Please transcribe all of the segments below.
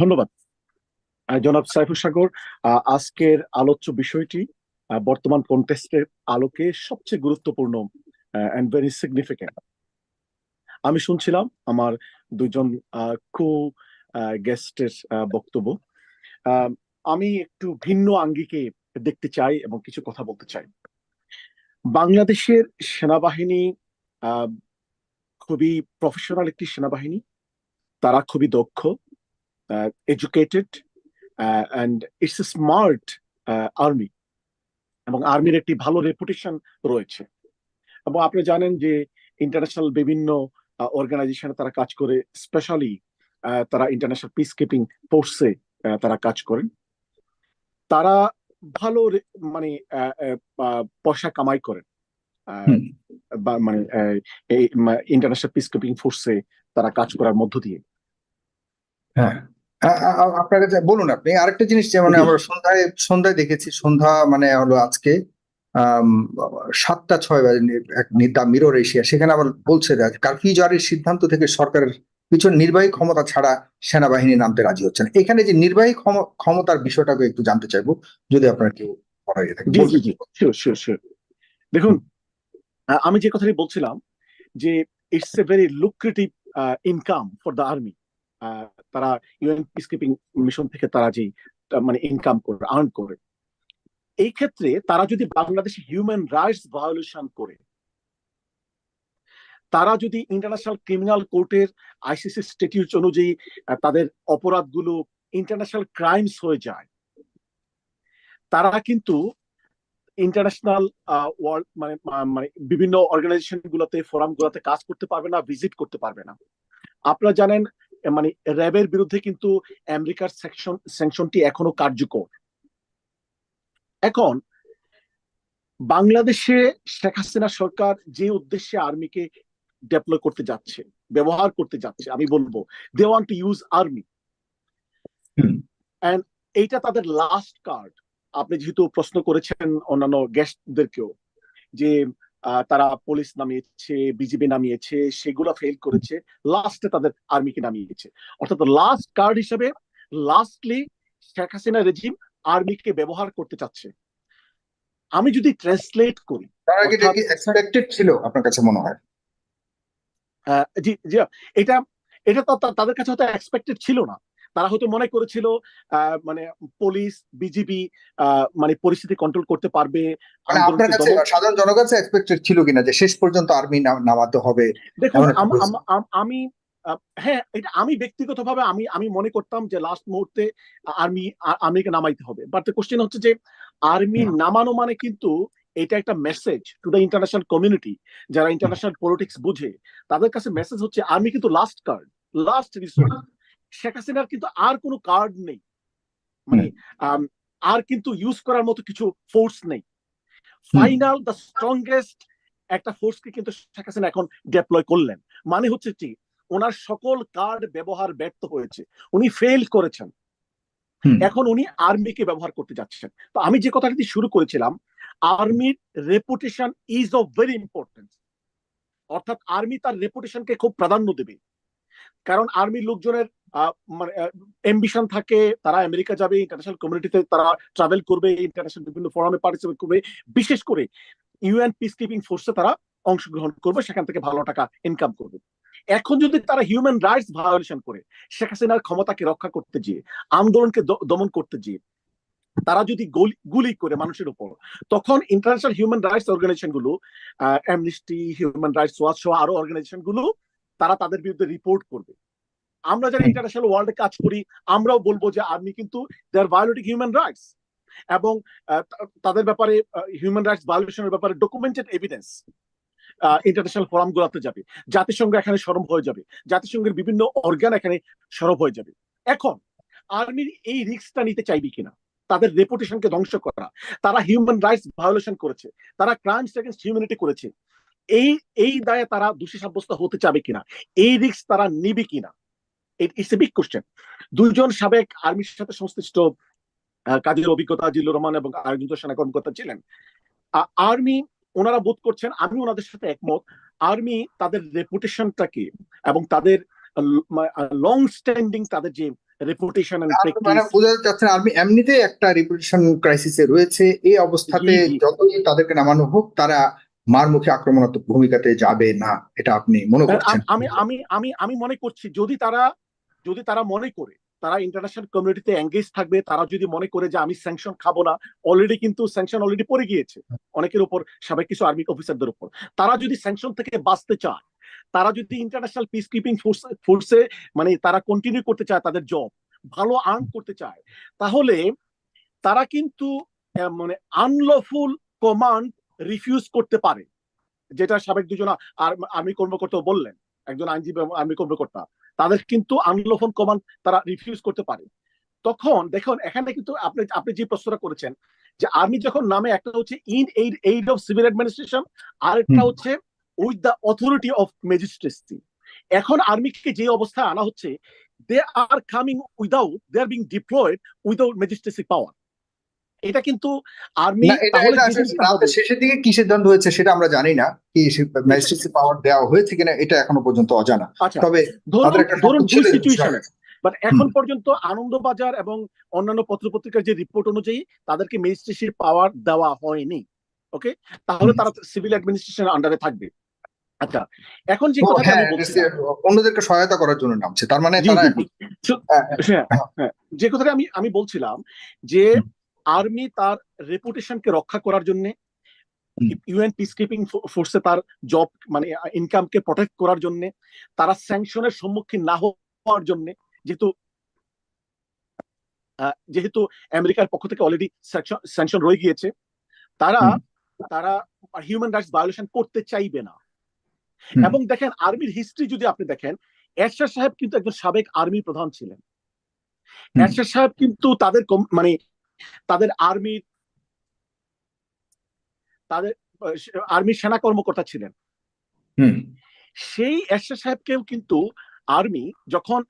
ধন্যবাদ। জনাব সাইফুল সাগর আজকের আলোচ্য বিষয়টি বর্তমান কন্টেস্টের আলোকে সবচেয়ে গুরুত্বপূর্ণ অ্যান্ড ভেরি সিগনিফিক্যান্ট আমি শুনছিলাম আমার দুজন কো গেস্টের বক্তব্য। আমি একটু ভিন্ন আঙ্গিকে দেখতে চাই এবং কিছু কথা বলতে চাই। বাংলাদেশের সেনাবাহিনী খুবই প্রফেশনাল একটি সেনাবাহিনী। তারা খুবই দক্ষ। Educated and it's a smart army এবং আর্মির একটি ভালো রেপুটেশন রয়েছে। এবং আপনি জানেন যে ইন্টারন্যাশনাল বিভিন্ন অর্গানাইজেশনে তারা কাজ করে স্পেশালি তারা ইন্টারন্যাশনাল পিস কিপিং ফোর্সে তারা কাজ করেন। তারা ভালো মানে আহ, পয়সা কামাই করেন। মানে ইন্টারন্যাশনাল পিস কিপিং ফোর্সে তারা কাজ করার মধ্য দিয়ে। হ্যাঁ। আপনার কাছে বলুন আপনি আরেকটা জিনিস যে মানে আমরা সন্ধ্যায় সন্ধ্যায় দেখেছি সন্ধ্যা মানে হলো আজকে সাতটা ছয় বাজে এক দ্য মিরর এশিয়া সেখানে আবার বলছে যে কারফিউ জারির সিদ্ধান্ত থেকে সরকারের পিছন নির্বাহী ক্ষমতা ছাড়া সেনাবাহিনী নামতে রাজি হচ্ছেন এখানে যে নির্বাহী ক্ষম- ক্ষমতার বিষয়টাকে একটু জানতে চাইব যদি আপনার কেউ ইয়ে থাকে দেখুন আমি যে কথাটি বলছিলাম যে it's a very lucrative income for the army তারা ইউএন পিস কিপিং মিশন থেকে তারা যে মানে ইনকাম করে আর্ন করে। এই ক্ষেত্রে তারা যদি বাংলাদেশে হিউম্যান রাইটস ভায়োলেশন করে, তারা যদি ইন্টারন্যাশনাল ক্রিমিনাল কোর্টের আইসিসি স্ট্যাটিউট অনুযায়ী তাদের অপরাধগুলো ইন্টারন্যাশনাল ক্রাইমস হয়ে যায়, তারা কিন্তু ইন্টারন্যাশনাল ওয়ার্ল্ড মানে মানে বিভিন্ন অর্গানাইজেশন গুলোতে ফোরাম গুলোতে কাজ করতে পারবে না ভিজিট করতে পারবে না। আপনারা জানেন মানে র্যাবের বিরুদ্ধে কিন্তু আমেরিকার সেকশন স্যাংশনটি এখনও কার্যকর। এখন বাংলাদেশে শেখ হাসিনা সরকার যে উদ্দেশ্যে আর্মিকে ডেভেলপ করতে যাচ্ছে ব্যবহার করতে যাচ্ছে আমি বলব they want to use army. And এইটা তাদের লাস্ট কার্ড আপনি যেহেতু প্রশ্ন করেছেন অন্যান্য গেস্টদেরকেও যে তারা পুলিশ নামিয়েছে বিজিবি নামিয়েছে সেগুলো ফেল করেছে লাস্টে তাদের আর্মিকে নামিয়েছে। অর্থাৎ লাস্ট কার্ড হিসেবে লাস্টলি শেখ হাসিনা রেজিম আর্মিকে ব্যবহার করতে চাচ্ছে। আমি যদি ট্রান্সলেট করি এক্সপেক্টেড ছিল আপনার কাছে মনে হয়। জি জি এটা এটা তো তাদের কাছে হয়তো এক্সপেক্টেড ছিল না। তারা হয়তো মনে করেছিল মানে পুলিশ বিজিবি মানে পরিস্থিতি কন্ট্রোল করতে পারবে মানে আপনার কাছে সাধারণ জনগণ এক্সপেক্টেড ছিল কিনা যে শেষ পর্যন্ত আর্মি নামাতে হবে? দেখুন আম- হ্যাঁ এটা আমি ব্যক্তিগতভাবে আমি আমি মনে করতাম যে লাস্ট মুহূর্তে আর্মি আর্মিকে নামাইতে হবে। বাট দ্য কোশ্চেন হচ্ছে যে আর্মি নামানো মানে কিন্তু এটা একটা message to the international community যারা ইন্টারন্যাশনাল পলিটিক্স বুঝে তাদের কাছে মেসেজ হচ্ছে আর্মি কিন্তু last card last resource Sheikh হাসিনার কিন্তু আর কোনো কার্ড নেই। মানে আর কিন্তু ইউজ করার মতো কিছু ফোর্স নেই। ফাইনাল দ্য স্ট্রংগেস্ট একটা ফোর্সকে কিন্তু শেখ হাসিনা এখন ডেপ্লয় করলেন। মানে হচ্ছে কি ওনার সকল কার্ড ব্যবহার ব্যর্থ হয়েছে। উনি ফেল করেছেন। এখন উনি আর্মিকে ব্যবহার করতে যাচ্ছেন। তো আমি যে কথাটি শুরু করেছিলাম আর্মির reputation is of very important অর্থাৎ আর্মি তার রেপুটেশনকে খুব প্রাধান্য দেবে। কারণ আর্মির লোকজনের মানে এম্বিশন থাকে, তারা আমেরিকা যাবে ইন্টারন্যাশনাল কমিউনিটিতে তারা ট্রাভেল করবে ইন্টারন্যাশনাল বিভিন্ন ফোরামে পার্টিসিপেট করবে, বিশেষ করে ইউএন পিস কিপিং ফোর্সে তারা অংশগ্রহণ করবে, সেখান থেকে ভালো টাকা ইনকাম করবে। এখন যদি তারা হিউম্যান রাইটস ভায়োলেশন করে, শেখ হাসিনার ক্ষমতাকে রক্ষা করতে গিয়ে, আন্দোলনকে দমন করতে গিয়ে, তারা যদি গুলি- করে মানুষের উপর, তখন ইন্টারন্যাশনাল হিউম্যান রাইটস অর্গানাইজেশনগুলো অ্যামনিস্টি হিউম্যান রাইটস ওয়াচ সহ আরও অর্গানাইজেশনগুলো তারা তাদের বিরুদ্ধে রিপোর্ট করবে। আমরা যারা ইন্টারন্যাশনাল ওয়ার্ল্ডে কাজ করি আমরাও বলব যে আর্মি কিন্তু they are violating human rights এবং তাদের ব্যাপারে হিউম্যান রাইটস ভায়োলেশনের ব্যাপারে ডকুমেন্টেড এভিডেন্স ইন্টারন্যাশনাল ফোরাম গুলাতে যাবে। জাতিসংঘ এখানে সরব হয়ে যাবে। জাতিসংঘের বিভিন্ন অর্গান এখানে সরব হয়ে যাবে। এখন আর্মির এই রিস্কটা নিতে চাইবে কিনা? তাদের রেপুটেশনকে ধ্বংস করা। তারা হিউম্যান রাইটস ভায়োলেশন করেছে। তারা ক্রাইমস এগেন্স্ট হিউম্যানিটি করেছে। এই এই দায়ে তারা দোষী সাব্যস্ত হতে চাবে কিনা? এই রিস্ক তারা নিবে কিনা? ইটস এ বিগ কোশ্চেন দুইজন সাবেক আর্মির সাথে সংশ্লিষ্ট কাজের অভিজ্ঞতা জিল্লুর রহমান এবং আরেকজন সেনা কর্মকর্তা ছিলেন। আর্মি ওনারা বোধ করছেন আমি ওনাদের সাথে একমত আর্মি তাদের রেপুটেশনটাকে এবং তাদের লং স্ট্যান্ডিং তাদের যে রেপুটেশন এন্ড আর মানে চাচ্ছেন আর্মি এমনিতেই একটা রিপুটেশন ক্রাইসিসে রয়েছে। এই অবস্থাতে। যতই তাদেরকে নামানো হোক তারা মার মুখে আক্রমণাত্মক ভূমিকাতে যাবে না এটা আপনি মনে করছেন? আমি আমি আমি আমি মনে করছি যদি তারা যদি তারা মনে করে তারা ইন্টারন্যাশনাল কমিউনিটিতে এঙ্গেজ থাকবে তারা যদি মনে করে যে আমি স্যাংশন খাব না অলরেডি কিন্তু স্যাংশন অলরেডি পড়ে গিয়েছে অনেকের উপর সাবেক কিছু আর্মি অফিসারদের উপর। তারা যদি স্যাংশন থেকে বাঁচতে চায় তারা যদি ইন্টারন্যাশনাল পিস কিপিং ফোর্স ফোর্সে মানে তারা কন্টিনিউ করতে চায় তাদের জব ভালো আর্ন করতে চায় তাহলে তারা কিন্তু মানে আনলফুল কমান্ড রিফিউজ করতে পারে যেটা সাবেক দুজন আর্মি কর্মকর্তা বললেন একজন আইনজীবী আর্মি কর্মকর্তা তাদের কিন্তু আনলফুল কমান্ড তারা রিফিউজ করতে পারে। তখন দেখুন এখানে কিন্তু আপনি আপনি যে প্রশ্নটা করেছেন যে আর্মি যখন নামে একটা হচ্ছে in aid aid of civil administration আর একটা হচ্ছে with the authority of magistracy এখন আর্মিকে যে অবস্থায় আনা হচ্ছে they are coming without they are being deployed without magistracy power এটা কিন্তু আর্মি শেষের দিকে কি সিদ্ধান্ত হয়েছে সেটা আমরা জানি না কি ম্যাজিস্ট্রেসি পাওয়ার দেওয়া হয়েছে কিনা এটা এখনও পর্যন্ত অজানা। আচ্ছা তবে ধরুন বাট এখন পর্যন্ত আনন্দবাজার এবং অন্যান্য পত্রপত্রিকার যে রিপোর্ট অনুযায়ী তাদেরকে ম্যাজিস্ট্রেসির পাওয়ার দেওয়া হয়নি ওকে তাহলে তারা সিভিল অ্যাডমিনিস্ট্রেশনের আন্ডারে থাকবে। আচ্ছা এখন যে ও, কথাটা হ্যাঁ অন্যদেরকে সহায়তা করার জন্য নামছে তার মানে হ্যাঁ, হ্যাঁ। যে কথাটা আমি আমি বলছিলাম যে। আর্মি তার রেপুটেশনকে রক্ষা করার জন্য ইউএন পিস কিপিং ফোর্সে তার জব মানে ইনকামকে প্রোটেক্ট করার জন্য তারা স্যাংশনের সম্মুখীন না হওয়ার জন্য যেহেতু যেহেতু আমেরিকার পক্ষ থেকে অলরেডি স্যাংশন রয়ে গিয়েছে তারা তারা হিউম্যান রাইটস ভায়োলেশন করতে চাইবে না। এবং দেখেন আর্মির হিস্ট্রি যদি আপনি দেখেন এরশাদ সাহেব কিন্তু একজন সাবেক আর্মি প্রধান ছিলেন। এরশাদ সাহেব কিন্তু তাদের মানে তাদের আর্মির তাদের আর্মির সেনা কর্মকর্তা ছিলেন। সেই এরশাদ সাহেবকেও কিন্তু আর্মি যখন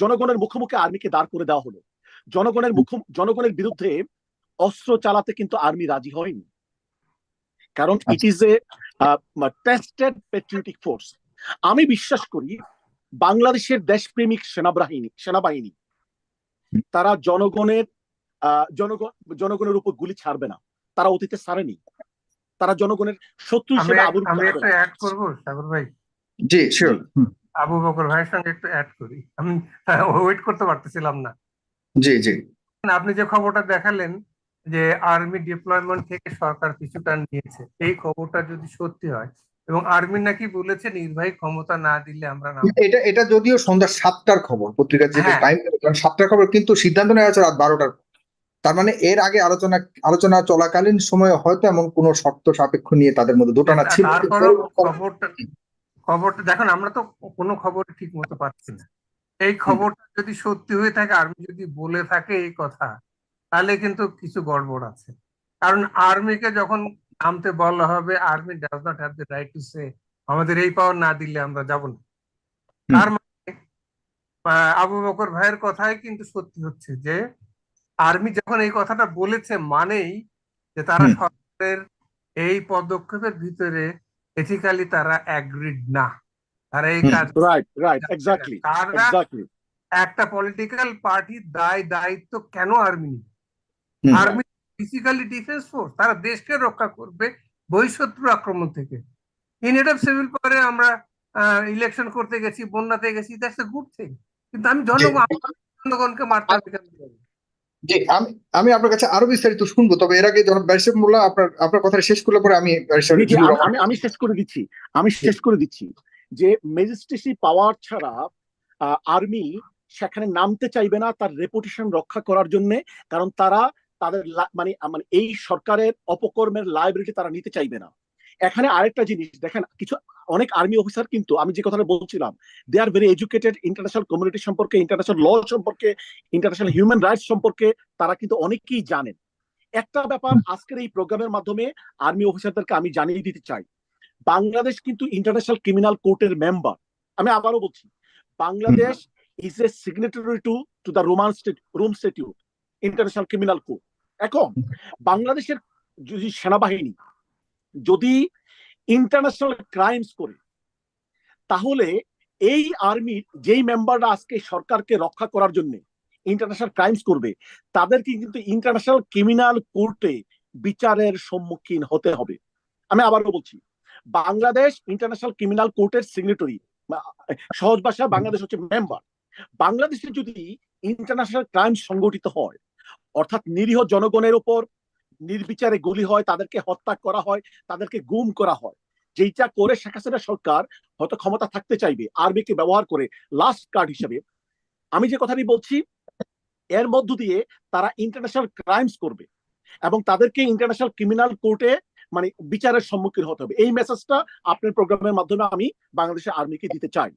জনগণের মুখোমুখি আর্মিকে দাঁড় করে দেওয়া হলো জনগণের মুখ জনগণের বিরুদ্ধে অস্ত্র চালাতে কিন্তু আর্মি রাজি হয়নি। কারণ it is a tested patriotic force. আমি বিশ্বাস করি বাংলাদেশের দেশপ্রেমিক সেনাবাহিনী সেনাবাহিনী তারা জনগণের জনগণ জনগণের উপর গুলি ছাড়বে না। তারা অতীতে ছাড়েনি। তারা জনগণের শত্রু হিসেবে আবির্ভূত আমি একটা অ্যাড করব সাগর ভাই? জি শিওর আবু বকর ভাইয়ের সঙ্গে একটু অ্যাড করি। আমি ওয়েট করতে পারতেছিলাম না। জি জি। আপনি যে খবরটা দেখালেন যে আর্মি ডিপ্লয়মেন্ট থেকে সরকার কিছুটা নিয়েছে এই খবরটা যদি সত্যি হয় এবং আর্মি নাকি বলেছে নির্বাহী ক্ষমতা না দিলে আমরা নাম এটা এটা যদিও সন্ধ্যা সাতটার খবর পত্রিকার যেটা হ্যাঁ। টাইম সাতটার খবর কিন্তু সিদ্ধান্ত নেওয়া হয়েছে রাত বারোটার। তার মানে এর আগে আলোচনা আলোচনা চলাকালীন সময়ে হয়তো এমন কোনো শর্ত সাপেক্ষ নিয়ে তাদের মধ্যে দোটানা ছিল। খবরটা দেখুন আমরা তো কোনো খবর ঠিক মতো পাচ্ছি না। এই খবরটা যদি সত্যি হয়ে থাকে আর্মি যদি বলে থাকে এই কথা তাহলে কিন্তু কিছু গড়বড় আছে। কারণ আর্মিকে যখন নামতে বলা হবে army does not have the right to say আমাদের এই পাওয়ার না দিলে আমরা যাব না। তার মানে আবু বকর ভাইয়ের কথাই কিন্তু সত্যি হচ্ছে যে আর্মি যখন এই কথাটা বলেছে মানেই যে তারা সরকারের এই পদক্ষেপের ভিতরে এথিক্যালি তারা অ্যাগ্রিড না। তারা এই কাজ রাইট রাইট এক্স্যাক্টলি এক্স্যাক্টলি একটা পলিটিক্যাল পার্টির দায় দায়িত্ব কেন army army physically defence force তারা দেশকে রক্ষা করবে বহিঃশত্রু আক্রমণ থেকে। ইউনিট অফ সিভিল পরে আমরা ইলেকশন করতে গেছি বন্যাতে গেছি দ্যাটস এ গুড থিং কিন্তু আমি জনগণ জনগণকে মারতে হবে? জি আমি আমি আপনার কাছে আরও বিস্তারিত শুনব তবে এর আগে জনাব ব্যারিস্টার মোল্লা আপনার আপনার কথা শেষ করলে পরে আমি আমি- আমি আমি শেষ করে দিচ্ছি আমি শেষ করে দিচ্ছি যে ম্যাজিস্ট্রেসি পাওয়ার ছাড়া আর্মি সেখানে নামতে চাইবে না তার রেপুটেশন রক্ষা করার জন্য কারণ তারা তাদের মানে মানে এই সরকারের অপকর্মের লাইবিলিটি তারা নিতে চাইবে না। এখানে আরেকটা জিনিস দেখেন কিছু অনেক আর্মি অফিসার কিন্তু আমি যে কথাটা বলছিলাম they are very educated international community সম্পর্কে ইন্টারন্যাশনাল ল সম্পর্কে ইন্টারন্যাশনাল হিউম্যান রাইটস সম্পর্কে তারা কিন্তু অনেকেই জানেন। একটা ব্যাপার আজকের এই প্রোগ্রামের মাধ্যমে আর্মি অফিসারদেরকে আমি জানিয়ে দিতে চাই বাংলাদেশ কিন্তু ইন্টারন্যাশনাল ক্রিমিনাল কোর্টের মেম্বার আমি আবারও বলছি Bangladesh is a signatory to to the Roman Rome statute international criminal court এখন বাংলাদেশের যদি সেনাবাহিনী যদি ইন্টারন্যাশনাল ক্রাইমস করে। তাহলে এই আর্মির যেই মেম্বাররা আজকে সরকারকে রক্ষা করার জন্য ইন্টারন্যাশনাল ক্রাইমস করবে, তাদেরকে কিন্তু ইন্টারন্যাশনাল ক্রিমিনাল কোর্টে বিচারের সম্মুখীন হতে হবে। আমি আবারও বলছি, বাংলাদেশ ইন্টারন্যাশনাল ক্রিমিনাল কোর্টের সিগনেটরি সহজ ভাষায় বাংলাদেশ হচ্ছে মেম্বার বাংলাদেশে যদি ইন্টারন্যাশনাল ক্রাইম সংগঠিত হয়, অর্থাৎ নিরীহ জনগণের উপর নির্বিচারে গুলি হয় তাদেরকে হত্যা করা হয় তাদেরকে গুম করা হয়। যেটা করে শেখ হাসিনা সরকার হয়তো ক্ষমতা থাকতে চাইবে আর্মিকে ব্যবহার করে লাস্ট কার্ড হিসেবে। আমি যে কথাটি বলছি এর মধ্য দিয়ে তারা ইন্টারন্যাশনাল ক্রাইমস করবে এবং তাদেরকে ইন্টারন্যাশনাল ক্রিমিনাল কোর্টে মানে বিচারের সম্মুখীন হতে হবে। এই মেসেজটা আপনার প্রোগ্রামের মাধ্যমে আমি বাংলাদেশের আর্মিকে দিতে চাই।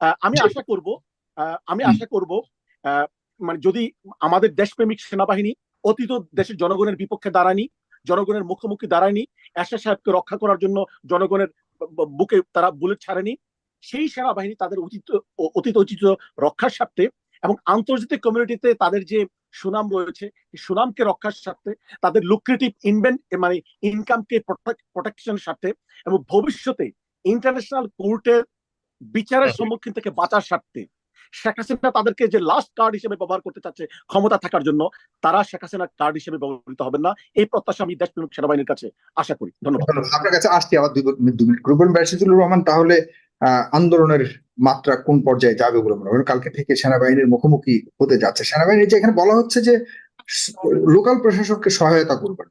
আহ, আমি আশা করব আহ, আমি আশা করব আহ, মানে যদি আমাদের দেশপ্রেমিক সেনাবাহিনী অতীত দেশের জনগণের বিপক্ষে দাঁড়ায়নি জনগণের মুখোমুখি দাঁড়ায়নি এরশাদ সাহেবকে রক্ষা করার জন্য জনগণের বুকে তারা বুলেট ছাড়েনি। সেই সেনাবাহিনী তাদের অতীত অতীত ঐতিহ্য রক্ষার স্বার্থে এবং আন্তর্জাতিক কমিউনিটিতে তাদের যে সুনাম রয়েছে সুনামকে রক্ষার স্বার্থে তাদের লুক্রেটিভ ইনভেন্ট মানে ইনকামকে প্রোটেকশনের স্বার্থে এবং ভবিষ্যতে ইন্টারন্যাশনাল কোর্টের বিচারের সম্মুখীন থেকে বাঁচার স্বার্থে শেখ হাসিনা তাদেরকে যে লাস্ট কার্ড হিসেবে ব্যবহার করতে চাচ্ছে ক্ষমতা থাকার জন্য, তারা শেখ হাসিনা কার্ড হিসেবে ব্যবহৃত হবেন না। এই প্রত্যাশা আমি দেশপ্রেমিক সেনাবাহিনীর কাছে আশা করি। ধন্যবাদ। আপনার কাছে আসছি আবার দুই মিনিট- গ্রুপের ব্যারিস্টার রহমান, তাহলে আন্দোলনের মাত্রা কোন পর্যায়ে যাবে বলে মনে করেন? কালকে থেকে সেনাবাহিনীর মুখোমুখি হতে যাচ্ছে। সেনাবাহিনী যে এখানে বলা হচ্ছে যে লোকাল প্রশাসনকে সহায়তা করবেন।